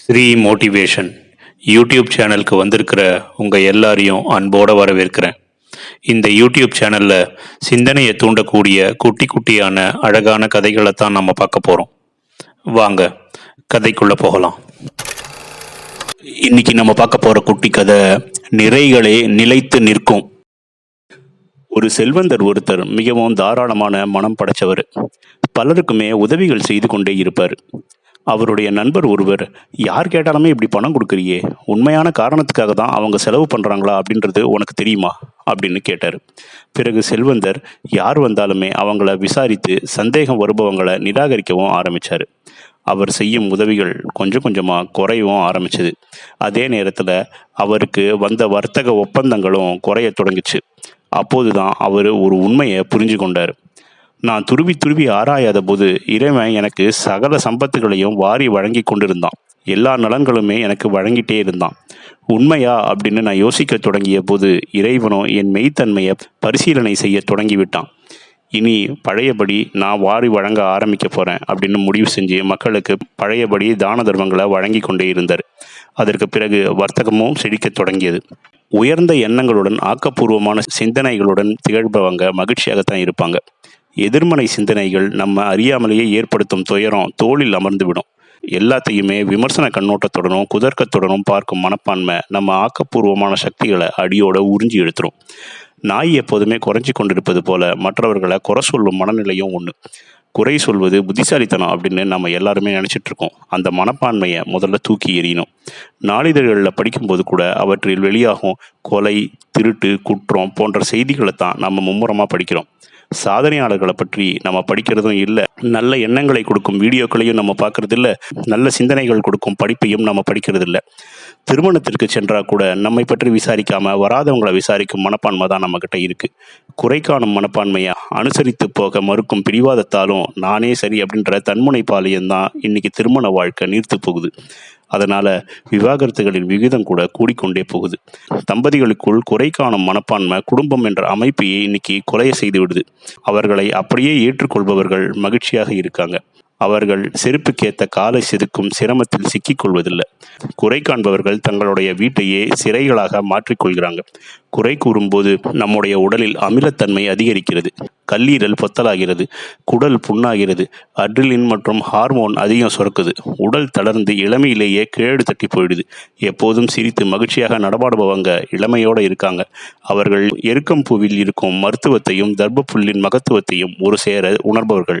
Sri motivation YouTube சேனலுக்கு வந்திருக்கிற உங்கள் எல்லாரையும் அன்போடு வரவேற்கிறேன். இந்த யூடியூப் சேனலில் சிந்தனையை தூண்டக்கூடிய குட்டி குட்டியான அழகான கதைகளை தான் நம்ம பார்க்க போகிறோம் வாங்க கதைக்குள்ளே போகலாம். இன்னைக்கு நம்ம பார்க்க போகிற குட்டி கதை நிறைகளே நிலைத்து நிற்கும். ஒரு செல்வந்தர் ஒருத்தர் மிகவும் தாராளமான மனம் படைச்சவர். பலருக்குமே உதவிகள் செய்து கொண்டே இருப்பார். அவருடைய நண்பர் ஒருவர் யார் கேட்டாலுமே இப்படி பணம் கொடுக்குறியே? உண்மையான காரணத்துக்காக தான் அவங்க செலவு பண்ணுறாங்களா அப்படின்றது உனக்கு தெரியுமா? அப்படின்னு கேட்டார். பிறகு செல்வந்தர் யார் வந்தாலுமே அவங்கள விசாரித்து சந்தேகம் வருபவங்களை நிராகரிக்கவும் ஆரம்பித்தார் அவர் செய்யும் உதவிகள் கொஞ்சம் கொஞ்சமாக குறையவும் ஆரம்பிச்சது. அதே நேரத்தில் அவருக்கு வந்த வர்த்தக ஒப்பந்தங்களும் குறைய தொடங்கிச்சு. அப்போது தான் அவர் ஒரு உண்மையை புரிஞ்சு கொண்டார் நான் துருவி துருவி ஆராயாத போது இறைவன் எனக்கு சகல சம்பத்துகளையும் வாரி வழங்கி கொண்டிருந்தான். எல்லா நலன்களுமே எனக்கு வழங்கிட்டே இருந்தான். உண்மையா அப்படின்னு நான் யோசிக்க தொடங்கிய போது இறைவனும் என் மெய்த்தன்மையை பரிசீலனை செய்ய தொடங்கிவிட்டான். இனி பழையபடி நான் வாரி வழங்க ஆரம்பிக்க போகிறேன் அப்படின்னு முடிவு செஞ்சு மக்களுக்கு பழையபடி தான தர்மங்களை வழங்கி கொண்டே இருந்தார். அதற்கு பிறகு வர்த்தகமும் செழிக்கத் தொடங்கியது. உயர்ந்த எண்ணங்களுடன் ஆக்கப்பூர்வமான சிந்தனைகளுடன் திகழ்பவங்க மகிழ்ச்சியாகத்தான் இருப்பாங்க. எதிர்மறை சிந்தனைகள் நம்ம அறியாமலேயே ஏற்படுத்தும் துயரம் தோளில் அமர்ந்துவிடும். எல்லாத்தையுமே விமர்சன கண்ணோட்டத்துடனும் குதர்க்கத்துடனும் பார்க்கும் மனப்பான்மை நம்ம ஆக்கப்பூர்வமான சக்திகளை அடியோட உறிஞ்சி எடுத்துரும். நாய் எப்போதுமே குறைஞ்சி கொண்டிருப்பது போல மற்றவர்களை குறை சொல்லும் மனநிலையும் ஒன்று குறை சொல்வது புத்திசாலித்தனம் அப்படின்னு நம்ம எல்லாருமே நினச்சிட்டு இருக்கோம். அந்த மனப்பான்மையை முதல்ல தூக்கி எறியணும். நாளிதழ்களில் படிக்கும்போது கூட அவற்றில் வெளியாகும் கொலை திருட்டு குற்றம் போன்ற செய்திகளை தான் நம்ம மும்முரமாக படிக்கிறோம். சாதனையாளர்களை பற்றி நம்ம படிக்கிறதும் இல்லை. நல்ல எண்ணங்களை கொடுக்கும் வீடியோக்களையும் நம்ம பார்க்கறதில்ல. நல்ல சிந்தனைகள் கொடுக்கும் படிப்பையும் நம்ம படிக்கிறதில்ல. திருமணத்திற்கு சென்றால் கூட நம்மை பற்றி விசாரிக்காம வராதவங்களை விசாரிக்கும் மனப்பான்மை தான் நம்மக்கிட்ட இருக்குது இருக்கு. குறை காணும் மனப்பான்மையை அனுசரித்து போக மறுக்கும் பிடிவாதத்தாலும் நானே சரி அப்படின்ற தன்முனை பாலியம் தான் இன்னைக்கு திருமண வாழ்க்கை நீர்த்து போகுது. அதனால விவாகரத்துகளின் விகிதம் கூட கூடிக்கொண்டே போகுது. தம்பதிகளுக்குள் குறை காணும் மனப்பான்மை குடும்பம் என்ற அமைப்பையே இன்னைக்கு கொலைய செய்து விடுது. அவர்களை அப்படியே ஏற்றுக்கொள்பவர்கள் மகிழ்ச்சியாக இருக்காங்க. அவர்கள் செருப்புக்கேத்த காலை செதுக்கும் சிரமத்தில் சிக்கிக் கொள்வதில்லை குறை காண்பவர்கள் தங்களுடைய வீட்டையே சிறைகளாக மாற்றிக்கொள்கிறாங்க. குறை கூறும்போது நம்முடைய உடலில் அமிலத்தன்மை அதிகரிக்கிறது. கல்லீரல் பொத்தலாகிறது. குடல் புண்ணாகிறது. அட்ரிலின் மற்றும் ஹார்மோன் அதிகம் சுரக்குது. உடல் தளர்ந்து இளமையிலேயே கேடு தட்டி போயிடுது. எப்போதும் சிரித்து மகிழ்ச்சியாக நடமாடுபவங்க இளமையோட இருக்காங்க. அவர்கள் எருக்கம் பூவில் இருக்கும் மருத்துவத்தையும் தர்ப்பப்புல்லின் மகத்துவத்தையும் ஒரு சேர உணர்பவர்கள்.